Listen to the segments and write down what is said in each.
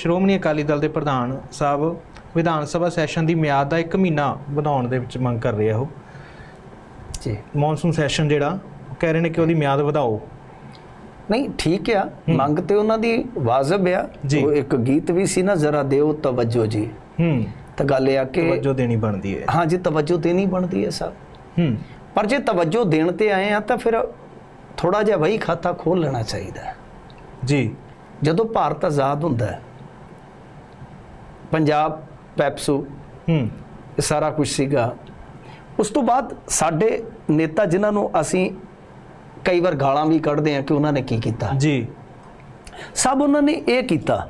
ਸ਼੍ਰੋਮਣੀ ਅਕਾਲੀ ਦਲ ਦੇ ਪ੍ਰਧਾਨ ਸਾਹਿਬ ਵਿਧਾਨ ਸਭਾ ਸੈਸ਼ਨ ਦੀ ਮਿਆਦ ਦਾ 1 ਮਹੀਨਾ ਵਧਾਉਣ ਦੇ ਵਿੱਚ ਮੰਗ ਕਰ ਰਹੇ ਆ ਉਹ। ਜੀ। ਮੌਨਸੂਨ ਸੈਸ਼ਨ ਜਿਹੜਾ ਉਹ ਕਹਿ ਰਹੇ ਨੇ ਕਿ ਉਹਦੀ ਮਿਆਦ ਵਧਾਓ। ਨਹੀਂ ਠੀਕ ਆ। ਮੰਗ ਤੇ ਉਹਨਾਂ ਦੀ ਵਾਜਬ ਆ। ਉਹ ਇੱਕ ਗੀਤ ਵੀ ਸੀ ਨਾ ਜ਼ਰਾ ਦਿਓ ਤਵੱਜੋ ਜੀ। ਹੂੰ। ਤਾਂ ਗੱਲ ਇਹ ਆ ਕਿ ਤਵੱਜੋ ਦੇਣੀ ਬਣਦੀ ਹੈ। ਹਾਂ ਜੀ ਤਵੱਜੋ ਦੇਣੀ ਬਣਦੀ ਹੈ ਸਭ ਹੂੰ। ਪਰ ਜੇ ਤਵੱਜੋ ਦੇਣ ਤੇ ਆਏ ਆ ਤਾਂ ਫਿਰ ਥੋੜਾ ਜਿਹਾ ਵਹੀ ਖਾਤਾ ਖੋਲ ਲੈਣਾ ਚਾਹੀਦਾ। ਜੀ। ਜਦੋਂ ਭਾਰਤ ਆਜ਼ਾਦ ਹੁੰਦਾ ਹੈ ਪੰਜਾਬ ਪੈਪਸੂ ਹੂੰ। ਸਾਰਾ ਕੁਝ ਸੀਗਾ। ਉਸ ਤੋਂ ਬਾਅਦ ਸਾਡੇ ਨੇਤਾ ਜਿਨ੍ਹਾਂ ਨੂੰ ਅਸੀਂ ਕਈ ਵਾਰ ਗਾਲਾਂ ਵੀ ਕੱਢਦੇ ਆ ਕਿ ਉਹਨਾਂ ਨੇ ਕੀ ਕੀਤਾ। ਜੀ। ਸਭ ਉਹਨਾਂ ਨੇ ਇਹ ਕੀਤਾ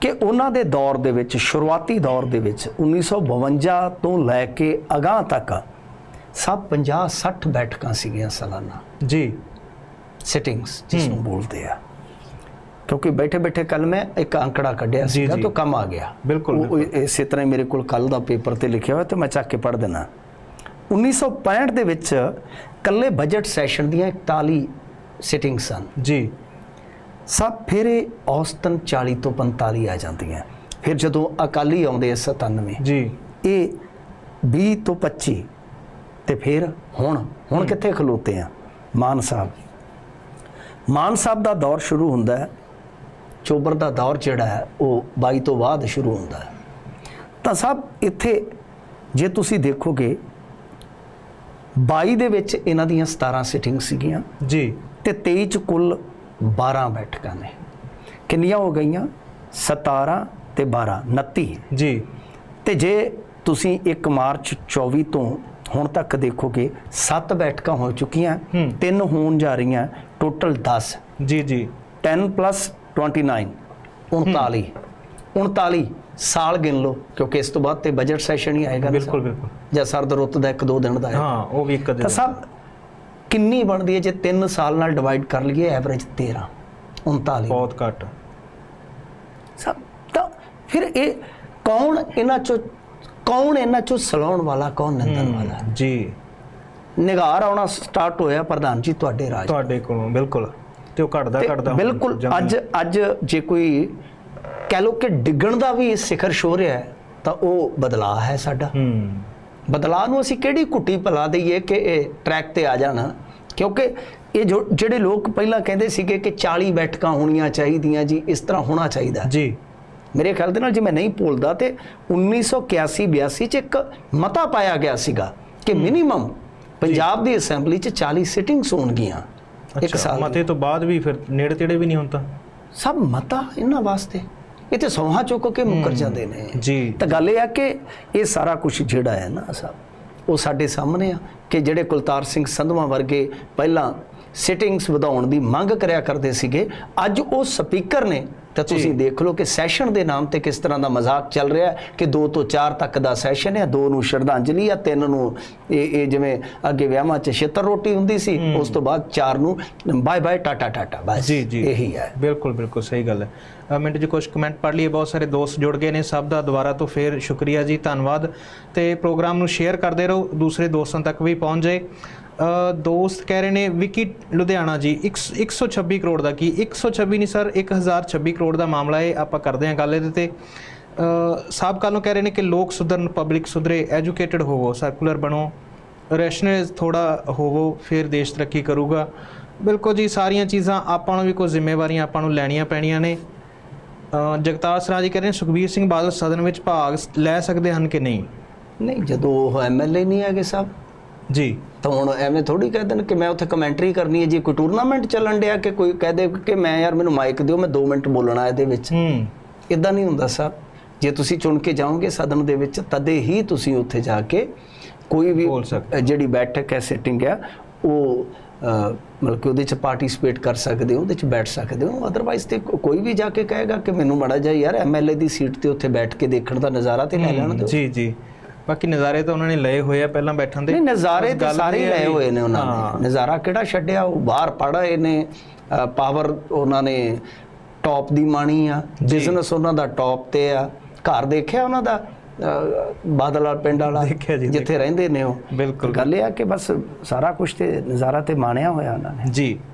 ਕਿ ਉਹਨਾਂ ਦੇ ਦੌਰ ਦੇ ਵਿੱਚ ਸ਼ੁਰੂਆਤੀ ਦੌਰ ਦੇ ਵਿੱਚ 1952 ਤੋਂ ਲੈ ਕੇ ਅਗਾਹ ਤੱਕ ਸਭ 50 60 ਬੈਠਕਾਂ ਸੀਗੀਆਂ ਸਾਲਾਨਾ ਜੀ। ਸਿਟਿੰਗਸ ਜਿਸ ਨੂੰ ਬੋਲਦੇ ਆ। ਕਿਉਂਕਿ ਬੈਠੇ ਬੈਠੇ ਕੱਲ ਮੈਂ ਇੱਕ ਅੰਕੜਾ ਕੱਢਿਆ ਸੀਗਾ। ਤਾਂ ਕੰਮ ਆ ਗਿਆ। ਬਿਲਕੁਲ, ਇਸੇ ਤਰ੍ਹਾਂ ਹੀ ਮੇਰੇ ਕੋਲ ਕੱਲ ਦਾ ਪੇਪਰ ਤੇ ਲਿਖਿਆ ਹੋਇਆ ਤੇ ਮੈਂ ਚੱਕ ਕੇ ਪੜ੍ਹ ਦੇਣਾ 1965 ਦੇ ਵਿੱਚ ਕੱਲੇ ਬਜਟ ਸੈਸ਼ਨ ਦੀਆਂ 41 ਸਿਟਿੰਗ ਸਨ। ਜੀ। ਸਭ ਫਿਰ ਔਸਤਨ 40 ਤੋਂ 45 ਆ ਜਾਂਦੀਆਂ। ਫਿਰ ਜਦੋਂ ਅਕਾਲੀ ਆਉਂਦੇ ਆ 97 ਜੀ। ਇਹ 20 ਤੋਂ 25 ਤੇ ਫਿਰ ਹੁਣ ਹੁਣ ਕਿੱਥੇ ਖਲੋਤੇ ਆ? ਮਾਨ ਸਾਹਿਬ। ਮਾਨ ਸਾਹਿਬ ਦਾ ਦੌਰ ਸ਼ੁਰੂ ਹੁੰਦਾ ਹੈ ਚੋਬਰ ਦਾ ਦੌਰ ਜਿਹੜਾ ਹੈ ਉਹ 22 ਤੋਂ ਬਾਅਦ ਸ਼ੁਰੂ ਹੁੰਦਾ ਹੈ। ਤਾਂ ਸਭ ਇੱਥੇ ਜੇ ਤੁਸੀਂ ਦੇਖੋਗੇ 22 ਦੇ ਵਿੱਚ ਇਹਨਾਂ ਦੀਆਂ 17 ਸਿਟਿੰਗ ਸੀਗੀਆਂ। ਜੀ। ਤੇ 23 ਚ ਕੁੱਲ 12 ਬੈਠਕਾਂ ਨੇ। ਕਿੰਨੀਆਂ ਹੋ ਗਈਆਂ? 17 ਤੇ 12 29 ਜੀ। ਤੇ ਜੇ ਤੁਸੀਂ 1 ਮਾਰਚ 24 ਤੋਂ ਹੁਣ ਤੱਕ ਦੇਖੋਗੇ 7 ਬੈਠਕਾਂ ਹੋ ਚੁੱਕੀਆਂ। ਤਿੰਨ ਹੋਣ ਜਾ ਰਹੀਆਂ ਟੋਟਲ 10 ਜੀ ਜੀ। 10 ਪਲੱਸ 29 39 39 ਸਾਲ ਗਿਣ ਲਓ ਕਿਉਂਕਿ ਇਸ ਤੋਂ ਬਾਅਦ ਤੇ ਬਜਟ ਸੈਸ਼ਨ ਹੀ ਆਏਗਾ ਬਿਲਕੁਲ। ਬਿਲਕੁਲ। ਜਾਂ ਸਰਦ ਰੁੱਤ ਦਾ ਇੱਕ ਦੋ ਦਿਨ ਦਾ ਹੈ। ਹਾਂ ਉਹ ਵੀ ਇੱਕ ਤਾਂ ਦਿਨ। ਸਭ ਕਿੰਨੀ ਬਣਦੀ ਹੈ ਜੇ 3 ਸਾਲ ਨਾਲ ਡਿਵਾਈਡ ਕਰ ਲਈਏ ਐਵਰੇਜ 13 39 ਬਹੁਤ ਘੱਟ। ਸਭ ਤਾਂ ਫਿਰ ਇਹ ਕੌਣ ਇਹਨਾਂ ਚੋਂ ਕੌਣ ਇਹਨਾਂ ਚੋਂ ਸਲਾਉਣ ਵਾਲਾ ਕੌਣ ਨਿੰਦਣ ਵਾਲਾ? ਜੀ। ਨਿਗਾਰ ਆਉਣਾ ਸਟਾਰਟ ਹੋਇਆ ਪ੍ਰਧਾਨ ਜੀ ਤੁਹਾਡੇ ਰਾਜ ਤੁਹਾਡੇ ਕੋਲੋਂ ਬਿਲਕੁਲ। ਤੇ ਉਹ ਘਟਦਾ ਘਟਦਾ ਬਿਲਕੁਲ। ਅੱਜ ਅੱਜ ਜੇ ਕੋਈ ਕਹਿ ਲੋ ਕਿ ਡਿੱਗਣ ਦਾ ਵੀ ਸਿਖਰ ਛੋ ਰਿਹਾ ਹੈ ਤਾਂ ਉਹ ਬਦਲਾਅ ਹੈ ਸਾਡਾ। ਹੂੰ। ਬਦਲਾਅ ਨੂੰ ਅਸੀਂ ਕਿਹੜੀ ਕੁੱਟੀ ਭਲਾ ਦਈਏ ਕਿ ਇਹ ਟਰੈਕ ਤੇ ਆ ਜਾਣਾ? ਕਿਉਂਕਿ ਇਹ ਜੋ ਜਿਹੜੇ ਲੋਕ ਪਹਿਲਾਂ ਕਹਿੰਦੇ ਸੀਗੇ ਕਿ 40 ਬੈਠਕਾਂ ਹੋਣੀਆਂ ਚਾਹੀਦੀਆਂ ਜੀ ਇਸ ਤਰ੍ਹਾਂ ਹੋਣਾ ਚਾਹੀਦਾ। ਜੀ। ਮੇਰੇ ਖਿਆਲ ਦੇ ਨਾਲ ਜੇ ਮੈਂ ਨਹੀਂ ਭੁੱਲਦਾ ਤੇ 1981 82 ਚ ਇੱਕ ਮਤਾ ਪਾਇਆ ਗਿਆ ਸੀਗਾ ਕਿ ਮਿਨੀਮਮ ਪੰਜਾਬ ਦੀ ਅਸੈਂਬਲੀ ਚ 40 ਸਿਟਿੰਗਸ ਹੋਣਗੀਆਂ। ਇੱਕ ਸਾਲ ਮਤੇ ਤੋਂ ਬਾਅਦ ਵੀ ਫਿਰ ਨੇੜੇ ਤੇੜੇ ਵੀ ਨਹੀਂ ਹੁੰਦਾ ਸਭ ਮਤਾ ਇਹਨਾਂ ਵਾਸਤੇ। ਇਹ ਤੇ ਸੌਹਾਂ ਚੁੱਕ ਕੇ ਮੁੱਕਰ ਜਾਂਦੇ ਨੇ। ਜੀ। ਤਾਂ ਗੱਲ ਇਹ ਆ ਕਿ ਇਹ ਸਾਰਾ ਕੁਝ ਜਿਹੜਾ ਹੈ ਨਾ ਸਭ ਉਹ ਸਾਡੇ ਸਾਹਮਣੇ ਆ ਕਿ ਜਿਹੜੇ ਕੁਲਤਾਰ ਸਿੰਘ ਸੰਧਵਾ ਵਰਗੇ ਪਹਿਲਾਂ ਸਿਟਿੰਗਸ ਵਧਾਉਣ ਦੀ ਮੰਗ ਕਰਿਆ ਕਰਦੇ ਸੀਗੇ ਅੱਜ ਉਹ ਸਪੀਕਰ ਨੇ ਤਾਂ ਤੁਸੀਂ ਦੇਖ ਲਓ ਕਿ ਸੈਸ਼ਨ ਦੇ ਨਾਮ ਤੇ ਕਿਸ ਤਰ੍ਹਾਂ ਦਾ ਮਜ਼ਾਕ ਚੱਲ ਰਿਹਾ ਹੈ ਕਿ 2 ਤੋਂ 4 ਤੱਕ ਦਾ ਸੈਸ਼ਨ ਹੈ 2 ਨੂੰ ਸ਼ਰਧਾਂਜਲੀ ਆ 3 ਨੂੰ ਇਹ ਇਹ ਜਿਵੇਂ ਅੱਗੇ ਵਿਆਹਾਂ 'ਚ ਛਿੱਤਰ ਰੋਟੀ ਹੁੰਦੀ ਸੀ ਉਸ ਤੋਂ ਬਾਅਦ 4 ਨੂੰ ਬਾਏ ਬਾਏ ਟਾਟਾ ਟਾਟਾ ਬਸ ਜੀ ਜੀ। ਇਹੀ ਹੈ। ਬਿਲਕੁਲ ਬਿਲਕੁਲ ਸਹੀ ਗੱਲ ਹੈ। ਮਿੰਟ ਜੀ ਕੁਝ ਕਮੈਂਟ ਪੜ੍ਹ ਲਈਏ। ਬਹੁਤ ਸਾਰੇ ਦੋਸਤ ਜੁੜ ਗਏ ਨੇ ਸਭ ਦਾ। ਦੁਬਾਰਾ ਤੋਂ ਫੇਰ ਸ਼ੁਕਰੀਆ ਜੀ ਧੰਨਵਾਦ। ਤੇ ਪ੍ਰੋਗਰਾਮ ਨੂੰ ਸ਼ੇਅਰ ਕਰਦੇ ਰਹੋ। ਦੂਸਰੇ ਦੋਸਤਾਂ ਤੱਕ ਵੀ ਪਹੁੰਚ ਜਾਏ। ਦੋਸਤ ਕਹਿ ਰਹੇ ਨੇ ਵਿਕੀ ਲੁਧਿਆਣਾ ਜੀ ਇੱਕ- 126 ਕਰੋੜ ਦਾ ਕੀ 126 ਨਹੀਂ ਸਰ 1026 ਕਰੋੜ ਦਾ ਮਾਮਲਾ ਹੈ ਆਪਾਂ ਕਰਦੇ ਹਾਂ ਗੱਲ ਇਹਦੇ ਤੇ। ਅ, ਸਾਹਿਬ ਕੱਲ੍ਹ ਨੂੰ ਕਹਿ ਰਹੇ ਨੇ ਕਿ ਲੋਕ ਸੁਧਰਨ ਪਬਲਿਕ ਸੁਧਰੇ ਐਜੂਕੇਟਡ ਹੋਵੋ ਸਰਕੂਲਰ ਬਣੋ ਰੈਸ਼ਨਲ ਥੋੜਾ ਹੋਵੋ ਫਿਰ ਦੇਸ਼ ਤਰੱਕੀ ਕਰੂਗਾ। ਬਿਲਕੁਲ ਜੀ ਸਾਰੀਆਂ ਚੀਜ਼ਾਂ ਆਪਾਂ ਨੂੰ ਵੀ ਕੋਈ ਜ਼ਿੰਮੇਵਾਰੀਆਂ ਆਪਾਂ ਨੂੰ ਲੈਣੀਆਂ ਪੈਣੀਆਂ ਨੇ। ਜਗਤਾਰ ਸਰਾ ਜੀ ਕਹਿ ਰਹੇ ਨੇ ਸੁਖਬੀਰ ਸਿੰਘ ਬਾਦਲ ਸਦਨ ਵਿੱਚ ਭਾਗ ਲੈ ਸਕਦੇ ਹਨ ਕਿ ਨਹੀਂ? ਨਹੀਂ ਜਦੋਂ ਉਹ ਐਮਐਲਏ ਨਹੀਂ ਹੈਗੇ ਸਭ ਜੀ। ਤਾਂ ਹੁਣ ਐਵੇਂ ਥੋੜੀ ਕਹਿ ਦੇਣ ਕਿ ਮੈਂ ਉੱਥੇ ਕਮੈਂਟਰੀ ਕਰਨੀ ਹੈ ਜੀ ਕੋਈ ਟੂਰਨਾਮੈਂਟ ਚੱਲਣ ਡਿਆ ਕਿ ਕੋਈ ਕਹਿ ਦੇ ਕਿ ਮੈਂ ਯਾਰ ਮੈਨੂੰ ਮਾਈਕ ਦਿਓ ਮੈਂ 2 ਮਿੰਟ ਬੋਲਣਾ ਇਹਦੇ ਵਿੱਚ। ਹੂੰ। ਇਦਾਂ ਨਹੀਂ ਹੁੰਦਾ ਸਰ। ਜੇ ਤੁਸੀਂ ਚੁਣ ਕੇ ਜਾਓਗੇ ਸਦਨ ਦੇ ਵਿੱਚ ਤਦੇ ਹੀ ਤੁਸੀਂ ਉੱਥੇ ਜਾ ਕੇ ਕੋਈ ਵੀ ਜਿਹੜੀ ਬੈਠਕ ਹੈ ਸਿਟਿੰਗ ਹੈ ਉਹ ਮਤਲਬ ਕਿ ਉਹਦੇ ਚ ਪਾਰਟਿਸਿਪੇਟ ਕਰ ਸਕਦੇ ਹੋ ਉਹਦੇ ਚ ਬੈਠ ਸਕਦੇ ਹੋ। ਅਦਰਵਾਈਜ਼ ਤੇ ਕੋਈ ਵੀ ਜਾ ਕੇ ਕਹੇਗਾ ਕਿ ਮੈਨੂੰ ਮੜਾ ਜਾ ਯਾਰ ਐਮਐਲਏ ਦੀ ਸੀਟ ਤੇ ਉੱਥੇ ਬੈਠ ਕੇ ਦੇਖਣ ਦਾ ਨਜ਼ਾਰਾ ਤੇ ਲੈ ਲੈਣ ਦਿਓ। ਜੀ ਜੀ। ਬਾਕੀ ਨਜ਼ਾਰੇ ਤਾਂ ਉਹਨਾਂ ਨੇ ਲਏ ਹੋਏ ਆ ਪਹਿਲਾਂ ਬੈਠਣ ਦੇ। ਨਹੀਂ ਨਜ਼ਾਰੇ ਤੇ ਸਾਰੇ ਹੀ ਲਏ ਹੋਏ ਨੇ ਉਹਨਾਂ। ਨੇ। ਨਜ਼ਾਰਾ ਕਿਹੜਾ ਛੱਡਿਆ? ਉਹ ਬਾਹਰ ਪੜ੍ਹੇ ਨੇ। ਪਾਵਰ ਉਹਨਾਂ ਨੇ ਟੌਪ ਦੀ ਮਾਣੀ ਆ। ਬਿਜ਼ਨਸ ਉਹਨਾਂ ਦਾ ਟੌਪ ਤੇ ਆ। ਘਰ ਦੇਖਿਆ ਉਹਨਾਂ ਦਾ? ਅ, ਬਾਦਲ ਵਾਲਾ ਪਿੰਡ ਵਾਲਾ ਦੇਖਿਆ ਜੀ, ਜਿੱਥੇ ਰਹਿੰਦੇ ਨੇ ਉਹ? ਬਿਲਕੁਲ। ਗੱਲ ਇਹ ਆ ਕਿ ਬਸ ਸਾਰਾ ਕੁਝ ਤੇ ਨਜ਼ਾਰਾ ਤੇ ਮਾਣਿਆ ਹੋਇਆ ਉਹਨਾਂ ਨੇ। ਜੀ।